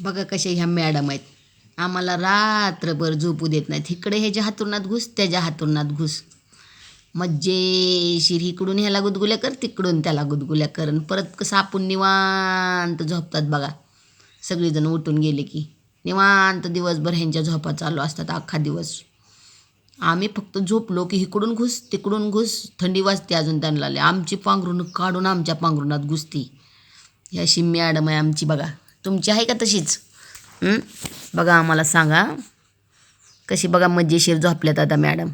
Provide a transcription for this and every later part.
बघा कशा ह्या मॅडम आहेत. आम्हाला रात्रभर झोपू देत नाहीत. इकडे ह्याच्या हातुरणात घुस त्याच्या हातुरणात घुस. मज्जेशीर इकडून ह्याला गुदगुल्या कर तिकडून त्याला गुदगुल्या कर. आणि परत कसं आपण निवांत झोपतात बघा. सगळीजण उठून गेले की. निवांत दिवसभर ह्यांच्या झोपा चालू असतात अख्खा दिवस. आम्ही फक्त झोपलो की इकडून घुस तिकडून घुस. थंडी वाजते अजून त्यांना लय. आमची पांघरून काढून आमच्या पांघरुणात घुसती. ही अशी मॅडम आहे आमची बघा. तुमची आहे का तशीच? बघा आम्हाला सांगा. कशी बघा मजेशीर झोपल्यात आता मॅडम.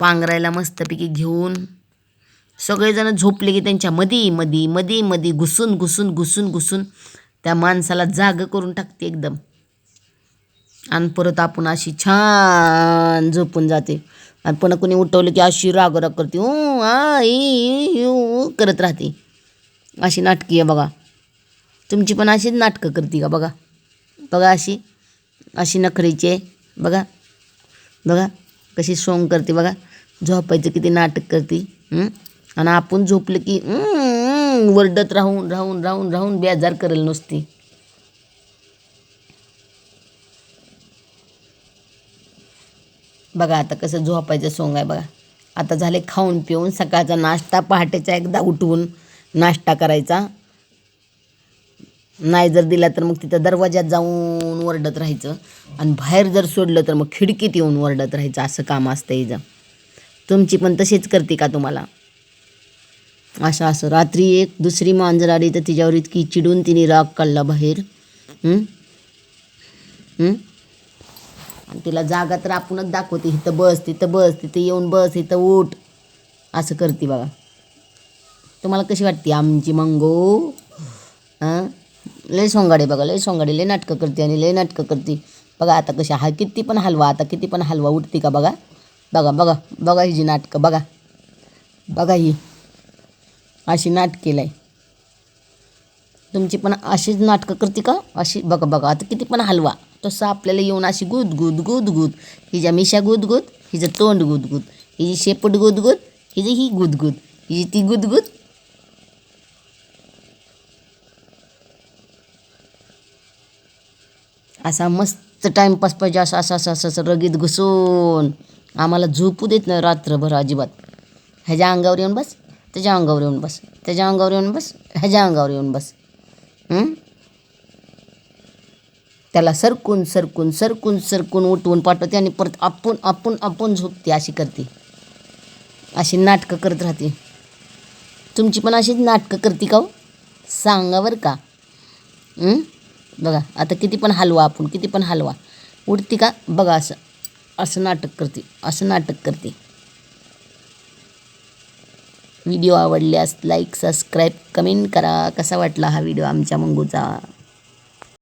पांघरायला मस्तपैकी घेऊन सगळेजण झोपले की त्यांच्या मधी मधी मधी मधी घुसून घुसून घुसून घुसून त्या माणसाला जाग करून टाकते एकदम. आणि परत आपण अशी छान झोपून जाते. आणि पुन्हा कोणी उठवलं की अशी राग राग करते. ऊ आ करत राहते. अशी नाटकी आहे बघा. तुमची पण अशीच नाटकं करते का बघा? बघा अशी अशी नखरीची आहे बघा बघा कशी सोंग करते बघा. झोपायचं किती नाटक करते आणि आपण झोपलं की वरडत राहून राहून राहून राहून बेजार करेल नुसती. बघा आता कसं झोपायचं सोंग आहे बघा. आता झाले खाऊन पिऊन सकाळचा नाश्ता पहाटेचा एकदा उठवून नाश्ता करायचा. नाही जर दिला तर मग तिथं दरवाज्यात जाऊन वरडत राहायचं. आणि बाहेर जर सोडलं तर मग खिडकीत येऊन वरडत राहायचं. असं काम असतं हिचं तुमची पण तशीच करते का तुम्हाला? असं असं. रात्री एक दुसरी मांजर आली तर तिच्यावर इतकी चिडून तिने राग काढला बाहेर. आणि तिला जागा तर आपणच दाखवते. इथं बस तिथं बस तिथं येऊन बस इथं उठ. असं करते बघा. तुम्हाला कशी वाटते आमची मंगो? हां? लय सोंगाडे बघा लय सोंगाडे लय नाटकं करते आणि लय नाटकं करते. बघा आता कशा हा किती पण हलवा आता किती पण हलवा उठते का बघा? बघा बघा बघा ही जी नाटकं बघा. बघा ही. अशी नाटकेलं आहे तुमची पण अशीच नाटकं करते का? अशी बघा बघा आता किती पण हलवा तसं आपल्याला येऊन अशी गुदगुद गुदगुद हिच्या मिशा गुदगुद हिचं तोंड गुदगुद हिची शेपट गुदगुद हिची ही गुदगुद हिची ती गुदगुद असा मस्त टाईमपास पाहिजे असं असं असं असं असं रगीत घुसून. आम्हाला झोपू देत नाही रात्रभर अजिबात. ह्याच्या अंगावर येऊन बस त्याच्या अंगावर येऊन बस त्याच्या अंगावर येऊन बस ह्याच्या अंगावर येऊन बस. त्याला सरकून सरकून सरकून सरकून उठवून पाठवते आणि परत आपण आपण आपण झोपते अशी करते. अशी नाटकं करत राहते. तुमची पण अशीच नाटकं करते का हो? सांगा बरं का. हं? बघा आता किती पण हलवा आपण किती पण हलवा. उडती का? बघा असं. असं नाटक करते असं नाटक करते. व्हिडिओ आवडल्यास लाईक सबस्क्राईब कमेंट करा. कसा वाटला हा व्हिडिओ आमच्या मंगूचा?